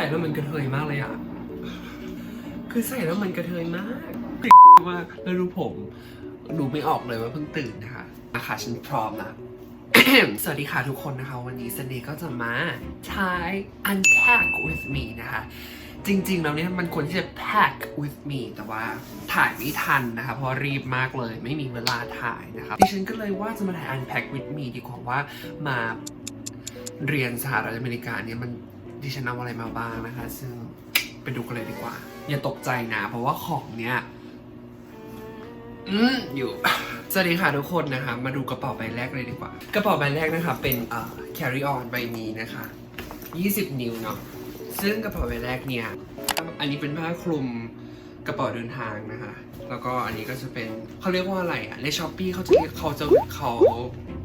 ใส่แล้วมันกระเทยมากเลยอะ คือใส่แล้วมันกระเทยมากติดมากแล้วดูผม ดูไม่ออกเลยว่าเพิ่งตื่นนะคะอาค่ะฉันพร้อมละสวัสดีค่ะทุกคนนะคะ วันนี้สเน่ก็จะมา try unpack with me นะคะจริงๆ แล้วเนี่ยมันควรที่จะ pack with me แต่ว่าถ่ายไม่ทันนะคะ เพราะรีบมากเลยไม่มีเวลาถ่ายนะครับดิฉันก็เลยว่าจะมาถ่าย unpack with me ดีกว่าว่ามาเรียนสหรัฐอเมริกาเนี่ยมัน ดิฉันเอาอะไรมาบ้างนะคะ ซึ่งไปดูกันเลยดีกว่า อย่าตกใจนะ เพราะว่าของเนี้ยอืมอยู่ สวัสดีค่ะทุกคนนะคะ มาดูกระเป๋าใบแรกเลยดีกว่า กระเป๋าใบแรกนะคะ เป็นเอ่อ carry on ใบนี้นะคะ 20 นิ้วเนาะซึ่งกระเป๋าใบแรกเนี่ย อันนี้เป็นผ้าคลุม กระเป๋าเดินทางนะคะ แล้วก็อันนี้ก็จะเป็นเขาเรียกว่าอะไรอะในช้อปปี้เขาจะเรียกเขาจะเขา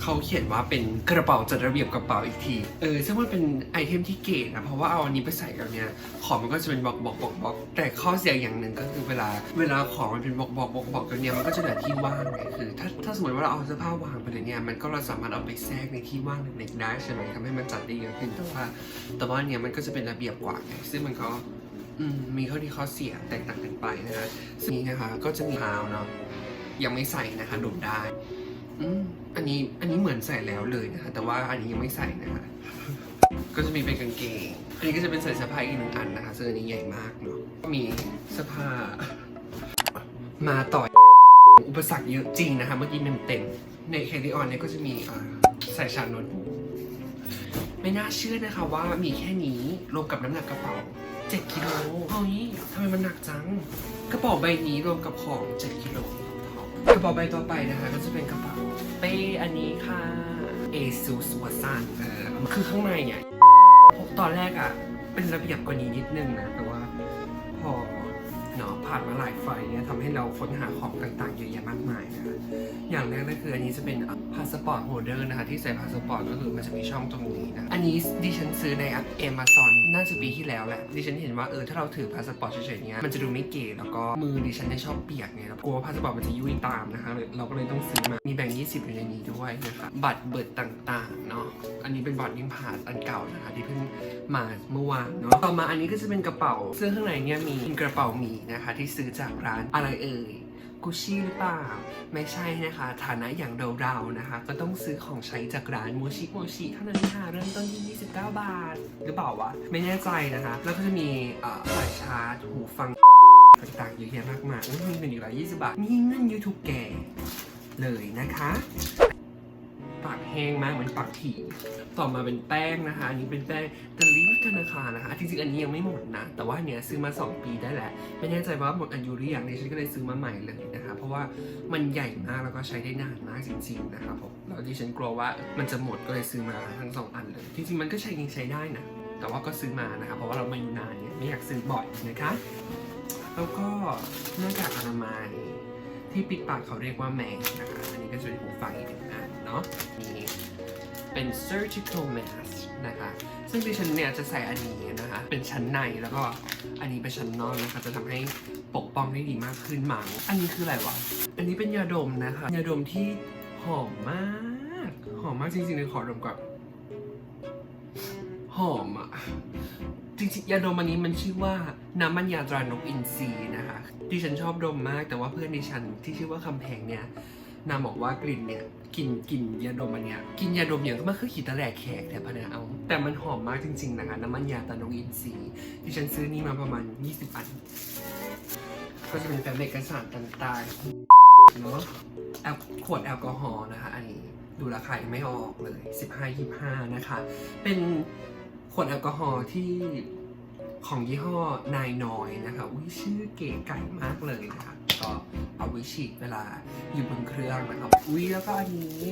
เขาเขียนว่าเป็นกระเป๋าจัดระเบียบกระเป๋าอีกที เออ ซึ่งมันเป็นไอเทมที่เก๋นะ เพราะว่าเอาอันนี้ไปใส่กับเนี่ยของมันก็จะเป็นบล็อกบล็อกบล็อกบล็อกแต่ข้อเสียอย่างหนึ่งก็คือเวลา เวลาของมันเป็นบล็อกบล็อกบล็อกบล็อกกันเนี่ยมันก็จะเหลือที่ว่างไงคือ ถ้าถ้าสมมติว่าเราเอาเสื้อผ้าวางไปเลยเนี่ยมันก็เราสามารถเอาไปแทรกในที่ว่างเล็กๆได้ใช่ไหมทำให้มันจัดได้เยอะขึ้นแต่ว่าแต่ว่าเนี่ยมันก็จะเป็นระเบียบกว่าไงซึ่งมันก็ มีข้อดีข้อเสียแตกต่างกันไปนะฮะซึ่งนี้นะคะก็จะมีเท้าเนาะยังไม่ใส่นะคะดมได้อืมอันนี้อันนี้เหมือนใส่แล้วเลยนะคะแต่ว่าอันนี้ยังไม่ใส่นะคะก็จะมีเป็นกางเกงอันนี้ก็จะเป็นใส่เสื้อผ้าอีกหนึ่งอันนะคะซึ่งอันนี้ใหญ่มากเนาะก็มีเสื้อผ้ามาต่ออุปสรรคเยอะจริงนะคะ เมื่อกี้มันเต็มในแคริออนเนี่ยก็จะมีใส่ชาโน้ตบุ๊กไม่น่าเชื่อนะคะว่ามีแค่นี้รวมกับน้ำหนักกระเป๋า 7กิโลเฮ้ยทำไมมันหนักจัง กระเป๋าใบนี้รวมกับของ 7กิโลกระเป๋าใบต่อไปนะคะ ก็จะเป็นกระเป๋าเป้อันนี้ค่ะ ASUS w a t s o n เออคือข้างในเนี่ยตอนแรกอะเป็นระเบียบกว่านี้นิดนึงนะ แต่ว่าพอ เนาะผ่านมาหลายไฟเนี่ยทำให้เราค้นหาของต่างๆเยอะแยะมากมายนะคะอย่างแรกนั่นคืออันนี้จะเป็นพาสปอร์ตโฮเดอร์นะคะที่ใส่พาสปอร์ตก็คือมันจะมีช่องตรงนี้นะอันนี้ดิฉันซื้อในแอป Amazon น่าจะปีที่แล้วแหละดิฉันเห็นว่าเออถ้าเราถือพาสปอร์ตเฉยๆเนี้ยมันจะดูไม่เก๋แล้วก็มือดิฉันเนี่ยชอบเปียกไงแล้วกลัวว่าพาสปอร์ตมันจะยุ่ยตามนะคะเราก็เลยต้องซื้อมามีแบ่ง20อยู่ในนี้ด้วยนะคะบัตรเบิดต่างๆเนาะอันนี้เป็นบัตรยิ่งผ่านอันเก่านะคะที่เพิ่งมาเมื่อวานเนาะต่อมาอันนี้ก็จะเป็นกระเป๋าเสื้อข้างในเนี่ยมีกระเป๋าหมีนะคะ ที่ซื้อจากร้านอะไรเอ่ยกุชชี่หรือเปล่า ไม่ใช่นะคะ ฐานะอย่างเราๆนะคะ ก็ต้องซื้อของใช้จากร้านโมชิโมชิเท่านั้นค่ะ เริ่มต้นที่ 29 บาท หรือเปล่าวะ ไม่แน่ใจนะคะ แล้วก็จะมีสายชาร์จหูฟังต่างๆเยอะแยะมากมายมีเป็นอีกหลาย20 บาทมีเงินยูทูบแก่เลยนะคะากแห้งมากเหมือนปากผีต่อมาเป็นแป้งนะคะ อันนี้เป็นแป้ง The Leaf ธนาคารนะคะ จริงๆ อันนี้ยังไม่หมดนะ แต่ว่าเนี้ยซื้อมา 2 ปีได้แล้วไม่แน่ใจว่าหมดอายุหรือยังดิฉันก็เลยซื้อมาใหม่เลยนะคะ เพราะว่ามันใหญ่มากแล้วก็ใช้ได้นานมากจริงๆนะครับผม แล้วดิฉันกลัวว่ามันจะหมดก็เลยซื้อมาทั้งสองอันเลย จริงๆ มันก็ใช้ยังใช้ได้นะ แต่ว่าก็ซื้อมานะคะเพราะว่าเรามาอยู่นานเนี่ยไม่อยากซื้อบ่อยนะคะ แล้วก็หน้ากากอนามัยที่ปิดปากเขาเรียกว่าแมงนะคะ อันนี้ก็จะเป็นหูฟังอีกหนึ่งอัน เนาะมีเป็น surgical mask นะคะ ซึ่งดิฉันเนี่ยจะใส่อันนี้นะคะ เป็นชั้นในแล้วก็อันนี้เป็นชั้นนอกนะคะ จะทำให้ปกป้องได้ดีมากขึ้นมั้งอันนี้คืออะไรวะ อันนี้เป็นยาดมนะคะ ยาดมที่หอมมาก หอมมากจริงๆเลยขอดมก่อน หอมอะ จริงๆ ยาดมอันนี้มันชื่อว่าน้ำมันยาตรานกอินทรีนะคะ ดิฉันชอบดมมาก แต่ว่าเพื่อนดิฉันที่ชื่อว่าคำแพงเนี่ยนางบอกว่ากลิ่นเนี่ย กลิ่นกลิ่นยาดมอันเนี้ยกินยาดมอย่างก็มันคือขีดตะแหลกแขกแต่พะเนะเอา แต่มันหอมมากจริง ๆ นะคะ น้ำมันยาตานกอินทรีดิฉันซื้อนี่มาประมาณ 20 อัน ก็จะเป็นแฟ้มเอกสารต่างๆเนาะแอลขวดแอลกอฮอล์นะคะ อันนี้ดูราคาไม่ออกเลย 15-25 นะคะ เป็นขวดแอลกอฮอล์ที่ของยี่ห้อนายน้อยนะคะ อุ้ยชื่อเก๋ไก่มากเลยนะคะ ก็เอาไว้ฉีดเวลาอยู่บนเครื่องนะครับ อุ้ยแล้วก็อันนี้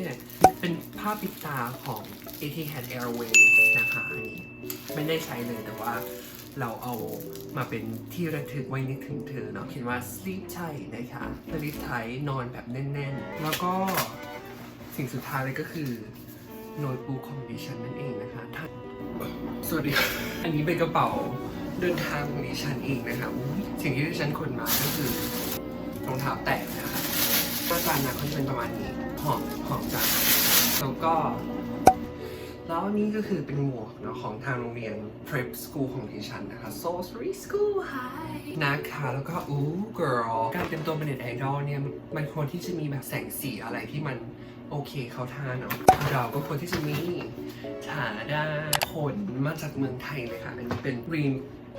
เป็นผ้าปิดตาของ Etihad Airways นะคะอันนี้ไม่ได้ใช้เลยแต่ว่าเราเอามาเป็นที่ระทึกไว้นึกถึงเธอเนาะเขียนว่า sleep tight นะคะ sleep tight นอนแบบแน่นๆ แล้วก็สิ่งสุดท้ายเลยก็คือโน้ตบุ๊กของดิฉันนั่นเองนะคะท่านสวัสดีครับอันนี้เป็นกระเป๋าเดินทางของดิฉันเองนะคะสิ่งที่ดิฉันขนมาก็คือ รองเท้าแตะนะคะหน้าตาหนักเขาจะเป็นประมาณนี้หอมหอมจังแล้วก็ แล้วนี่ก็คือเป็นหมวกเนาะของทางโรงเรียน prep school ของดิฉันนะคะ Salisbury School High นะคะแล้วก็อู้ girl การเป็นตัวเป็นเน็ตไอดอลเนี่ย มันควรที่จะมีแบบแสงสีอะไรที่มันโอเคเขาทาเนาะเราก็ควรที่จะมีฐาดาผลมาจากเมืองไทยเลยค่ะ อันนี้เป็น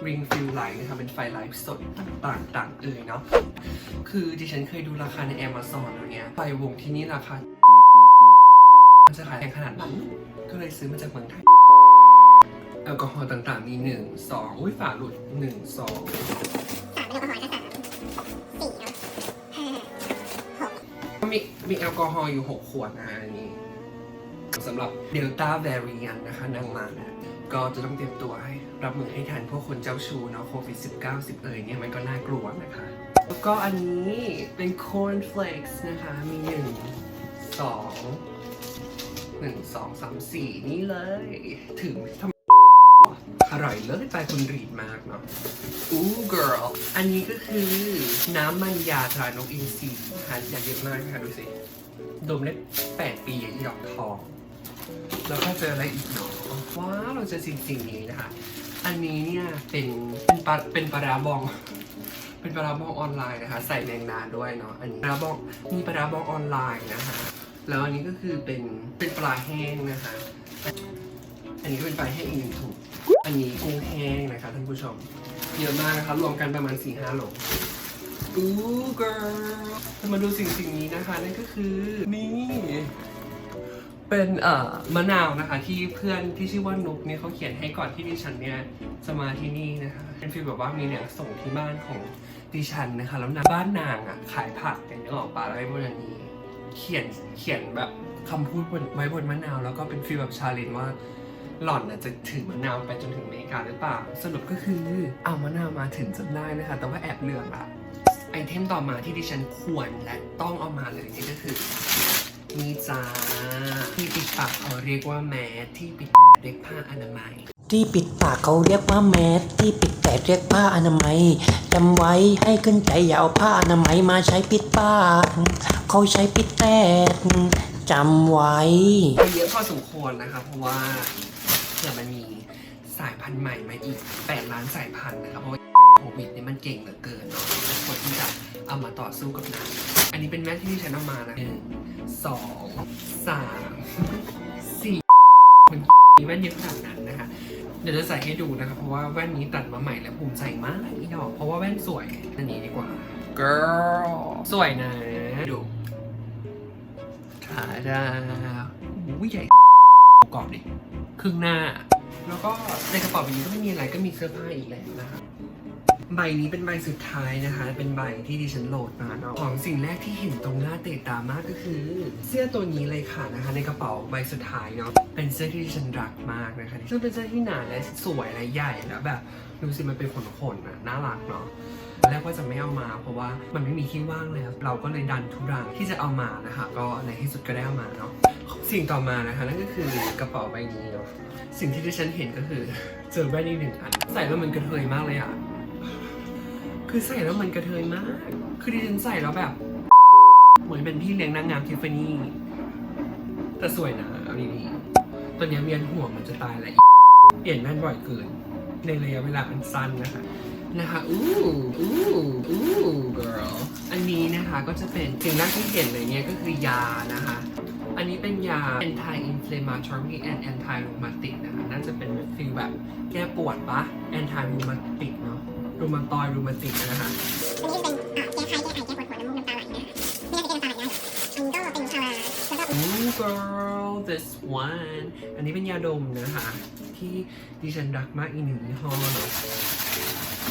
ring ring fill light นะคะเป็นไฟไลฟ์สดต่างๆต่างเอ่ยเนาะคือดิฉันเคยดูราคาใน Amazon แล้วเนี่ยไฟวงที่นี่ราคามันจะขายแพงขนาดนั้นก็เลยซื้อมาจากเมืองไทยแอลกอฮอล์ต่างๆมีหนึ่งสองอุ้ยฝาหลุดหนึ่งสองสามเป็นแอลกอฮอล์ก็สามสี่เนาะห้าหกมีมีแอลกอฮอล์อยู่ 6 ขวดนะฮะอันนี้สำหรับเดลต้า v a r i a n t นะคะนางมานะก็จะต้องเตรียมตัวให้ รับมือให้ทันพวกคนเจ้าชู้เนาะโควิด 19 10เอ่ยเนี่ยมันก็น่ากลัวนะคะ แล้วก็อันนี้เป็น corn flakes นะคะ มีหนึ่งสองหนึ่งสองสามสี่นี่เลย ถึงทำอร่อยเลิศไปคุณรีดมากเนาะ อู้ girl อันนี้ก็คือน้ำมันยาตรานกอินทรีหาอยาเยอะมากค่ะดูสิ ดมได้แปดปีอย่างดอกทอง แล้วก็เจออะไรอีกเนาะว้าวเราเจอสิ่งสิ่งนี้นะคะ อันนี้เนี่ยเป็นเป็นปลาเป็นปลาร้าบอง เป็นปลาร้าบองออนไลน์นะคะ ใส่แมงดาด้วยเนาะอันนี้ปลาร้าบองมีปลาร้าบองออนไลน์นะคะแล้วอันนี้ก็คือเป็นเป็นปลาแห้งนะคะ อันนี้ก็เป็นปลาแห้งอีกหนึ่งถุงอันนี้กุ้งแห้งนะคะท่านผู้ชมเยอะมากนะคะรวมกันประมาณ4ี่ห้าโลอู้ girl จะมาดูสิ่งสิ่งนี้นะคะนั่นก็คือนี่ เป็นเอ่อมะนาวนะคะ ที่เพื่อนที่ชื่อว่านุกเนี่ยเขาเขียนให้ก่อนที่ดิฉันเนี่ยจะมาที่นี่นะคะเป็นฟีลแบบว่ามีเนี่ยส่งที่บ้านของดิฉันนะคะ แล้วนาบ้านนางอะขายผักกันนึกออกปะแล้วไอ้พวกนี้เขียนเขียนแบบคำพูดบนไว้บนมะนาว แล้วก็เป็นฟีลแบบชาเลนจ์ว่าหล่อนจะถือมะนาวไปจนถึงอเมริกาหรือเปล่า สรุปก็คือเอามะนาวมาถึงจนได้นะคะ แต่ว่าแอบเลือกอะไอเทมต่อมาที่ดิฉันควรและต้องเอามาเลยนี่ก็คือ นี่จ้าที่ปิดปากเขาเรียกว่าแมสที่ปิดเรียกผ้าอนามัย ที่ปิดปากเขาเรียกว่าแมสที่ปิดแตดเรียกผ้าอนามัยจำไว้ให้ขึ้นใจอย่าเอาผ้าอนามัยมาใช้ปิดปากเขาใช้ปิดแตดจำไว้ไปเยอะพอสมควรนะคะเพราะว่าเผื่อมันมีสายพันธุ์ใหม่มาอีก 8 ล้านสายพันธุ์นะคะเพราะว่าโควิดเนี่ยมันเก่งเหลือเกินเนาะทุกคนที่จะเอามาต่อสู้กับมันอันนี้เป็นแมสที่ดิฉันเอามานะหนึ่ง สองสามสี่มันมีแว่นเยอะขนาดนั้นนะคะ เดี๋ยวจะใส่ให้ดูนะคะเพราะว่าแว่นนี้ตัดมาใหม่และภูมิใจมากอีดอก เพราะว่าแว่นสวยอันนี้ดีกว่า girl สวยนะ ดูขาดาอุ้ยใหญ่กรอบดิครึ่งหน้า แล้วก็ในกระเป๋าใบนี้ก็ไม่มีอะไรก็มีเสื้อผ้าอีกแล้วนะคะ ใบนี้เป็นใบสุดท้ายนะคะ เป็นใบที่ดิฉันโหลดมาเนาะของสิ่งแรกที่เห็นตรงหน้าเตะตามากก็คือ เสื้อตัวนี้เลยค่ะนะคะ ในกระเป๋าใบสุดท้ายเนาะ เป็นเสื้อที่ดิฉันรักมากนะคะซึ่งเป็นเสื้อที่หนาและสวยและใหญ่แล้วแบบดูสิมันเป็นขนๆอะน่ารักเนาะแรกว่าจะไม่เอามา เพราะว่ามันไม่มีที่ว่างแล้วเราก็เลยดันทุรังที่จะเอามานะคะก็ในที่สุดก็ได้เอามาเนาะสิ่งต่อมานะคะนั่นก็คือกระเป๋าใบนี้เนาะสิ่งที่ดิฉันเห็นก็คือเจอแว่นอีกหนึ่งอัน ใส่แล้วมันกระเทยมากเลยอะ คือใส่แล้วมันกระเทยมาก คือดิฉันใส่แล้วแบบ เหมือนเป็นพี่เลี้ยงนางงามทิฟฟานี่แต่สวยนะเอาดีๆตอนนี้เวียนหัวมันจะตายแล้วเปลี่ยนแว่นบ่อยเกิน ในระยะเวลาอันสั้นนะคะ นะคะ อู้อู้อู้ girl อันนี้นะคะก็จะเป็นสิ่งแรกที่เห็นเลยเนี่ยก็คือยานะคะ อันนี้เป็นยา anti inflammatory and anti rheumatic นะคะ น่าจะเป็นฟีลแบบแก้ปวดปะ anti rheumatic เนาะ rheumatoid rheumatic นะคะอันนี้จะเป็นอ่าแก้ไขแก้ไขแก้ปวดหัวน้ำมูกน้ำตาไหลนะคะไม่ใช่แก้น้ำตาไหลนะอันนี้ก็เป็นชาแล้วก็ Ooh girl this one อันนี้เป็นยาดมนะคะ ที่ดิฉันรักมากอีกหนึ่งยี่ห้อเนาะ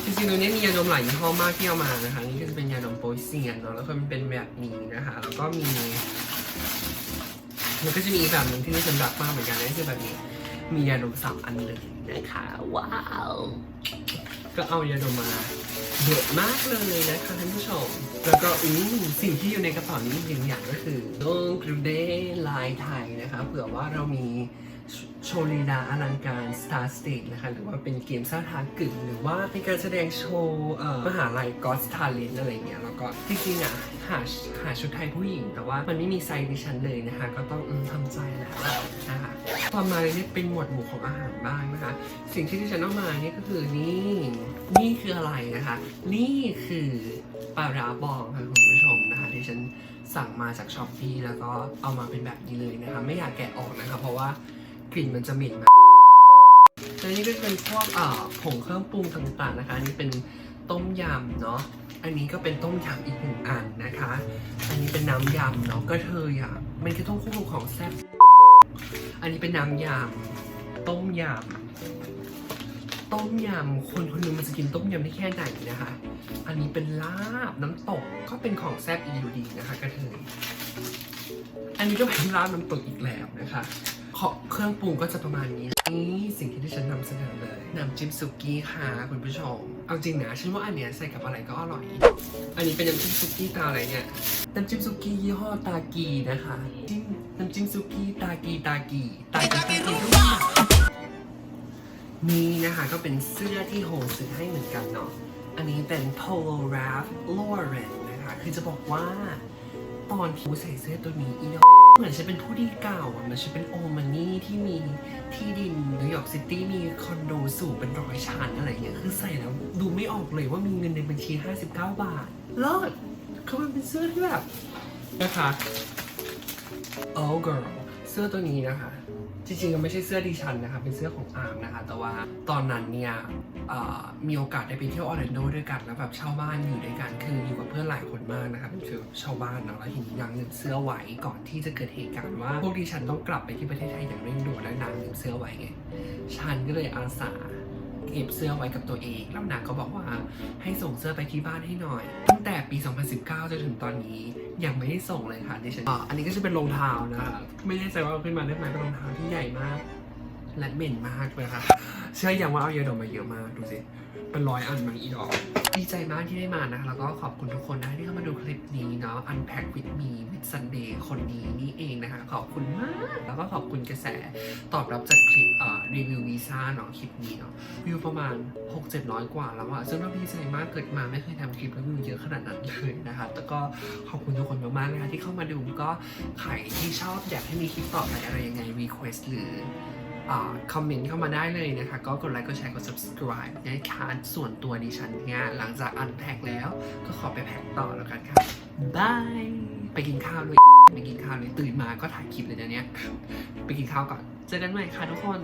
จริงๆตัวนี้มียาดมหลายยี่ห้อมากที่เอามานะคะนี่ก็จะเป็นยาดมโปยเซียนเนาะแล้วก็มันเป็นแบบนี้นะคะ แล้วก็มีมันก็จะมีอีกแบบหนึ่งที่ดิฉันรักมากเหมือนกันนั่นคือแบบนี้มียาดมสามอันเลยนะคะว้าว ก็เอายาดมมาเยอะมากเลยนะคะท่านผู้ชม แล้วก็อู้สิ่งที่อยู่ในกระเป๋านี้อีกหนึ่งอย่างก็คือต้องกรูเดลายไทยนะคะเผื่อว่าเรามีโชว์ลีดาอลังการสตาร์สติกนะคะหรือว่าเป็นเกมซ่าทากึ่งหรือว่าเป็นการแสดงโชว์มหาลัยกอสทาเลนอะไรเงี้ยแล้วก็จริงๆอะ หาหาชุดไทยผู้หญิง แต่ว่ามันไม่มีไซส์ดิฉันเลยนะคะ ก็ต้องอืมทำใจแหละนะคะต่อมาเนี่ยเป็นหมวดหมู่ของอาหารบ้างนะคะ สิ่งที่ดิฉันเอามาเนี่ยก็คือนี่นี่คืออะไรนะคะ นี่คือปลาร้าบองค่ะคุณผู้ชมนะคะที่ฉันสั่งมาจากช้อปปี้แล้วก็เอามาเป็นแบบนี้เลยนะคะ ไม่อยากแกะออกนะคะ เพราะว่ากลิ่นมันจะเหม็นมากและนี่ก็เป็นพวกผงเครื่องปรุงต่างๆนะคะนนี้เป็น ต้มยำเนาะ อันนี้ก็เป็นต้มยำอีกหนึ่งอันนะคะ อันนี้เป็นน้ำยำเนาะก็เธออะมันคือต้องคู่ของแซ่บ อันนี้เป็นน้ำยำต้มยำต้มยำคนคนหนึงมันจะกินต้มยำได้แค่ไหนนะคะ อันนี้เป็นลาบน้ำตกก็เป็นของแซ่บอีกอยู่ดีนะคะกระเทยอันนี้ก็เป็นลาบน้ำตกอีกแล้วนะคะขอเครื่องปรุงก็จะประมาณนี้ นี่สิ่งที่ที่ฉันนำเสนอเลยน้ำจิ้มสุกี้ค่ะคุณผู้ชม เอาจริงนะฉันว่าอันเนี้ยใส่กับอะไรก็อร่อย อันนี้เป็นน้ำจิ้มสุกี้ตาอะไรเนี่ย น้ำจิ้มสุกี้ยี่ห้อตากีนะคะจิ้มน้ำจิ้มสุกี้ตากีตากีตากีตากีทุกอย่างนี่นะคะก็เป็นเสื้อที่โฮซื้อให้เหมือนกันเนาะ อันนี้เป็น Polo Ralph Lauren นะคะ คือจะบอกว่าตอนที่ใส่เสื้อตัวนี้อีดอ เหมือนฉันเป็นผู้ดีเก่าอะเหมือนฉันเป็นโอมานี่ที่มีที่ดินนิวยอร์กซิตี้มีคอนโดสูงเป็นร้อยชั้นอะไรเงี้ยคือใส่แล้วดูไม่ออกเลยว่ามีเงินในบัญชี 59 บาทเลิศคือมันเป็นเสื้อที่แบบนะคะ Oh girl เสื้อตัวนี้นะคะ จริงๆก็ไม่ใช่เสื้อดิฉันนะคะ เป็นเสื้อของอาร์มนะคะ แต่ว่าตอนนั้นเนี่ยมีโอกาสได้ไปเที่ยวออร์แลนโดด้วยกัน แล้วแบบเช่าบ้านอยู่ด้วยกัน คืออยู่กับเพื่อนหลายคนมากนะคะเป็นฟิลเช่าบ้านเนาะ แล้วทีนี้ยังลืมเสื้อไว้ก่อนที่จะเกิดเหตุการณ์ว่าพวกดิฉันต้องกลับไปที่ประเทศไทยอย่างเร่งด่วนและนางลืมเสื้อไว้ไง ฉันก็เลยอาสา เก็บเสื้อไว้กับตัวเองแล้วนางก็บอกว่าให้ส่งเสื้อไปที่บ้านให้หน่อย ตั้งแต่ปี 2019 จนถึงตอนนี้ยังไม่ได้ส่งเลยค่ะดิฉันอ่าอันนี้ก็จะเป็นรองเท้านะคะไม่แน่ใจว่าเอาขึ้นมาได้ไหมเป็นรองเท้าที่ใหญ่มาก และเหม็นมากเลยค่ะเชื่ออยังว่าเอาเยอดอกมาเยอะมากดูสิ เป็นร้อยอันบางอีดอก ดีใจมากที่ได้มานะคะแล้วก็ขอบคุณทุกคนนะที่เข้ามาดูคลิปนี้เนาะ Unpack with me with Sunday คนนี้นี่เองนะคะ ขอบคุณมาก แล้วก็ขอบคุณกระแสตอบรับจากคลิปเอ่อรีวิววีซ่าเนาะคลิปนี้เนาะวิวประมาณ 6 7 0 0 กว่าแล้วอะซึ่งเราดีใจมากเกิดมาไม่เคยทำคลิปแล้ววิวเยอะขนาดนั้นเลยนะคะแต่ก็ขอบคุณทุกคนมากๆนะคะที่เข้ามาดูก็ใครที่ชอบอยากให้มีคลิปต่อไปอะไรยังไง request หรือ คอมเมนต์เข้ามาได้เลยนะคะ ก็กดไลค์กดแชร์กด subscribe นะคะส่วนตัวดิฉันเนี่ยหลังจากอันแพ็กแล้ว ก็ขอไปแพ็กต่อแล้วกันค่ะบายไปกินข้าวด้วยไปกินข้าวเลยตื่นมาก็ถ่ายคลิปเลยนะเนี่ยไปกินข้าวก่อน เจอกันใหม่ค่ะทุกคน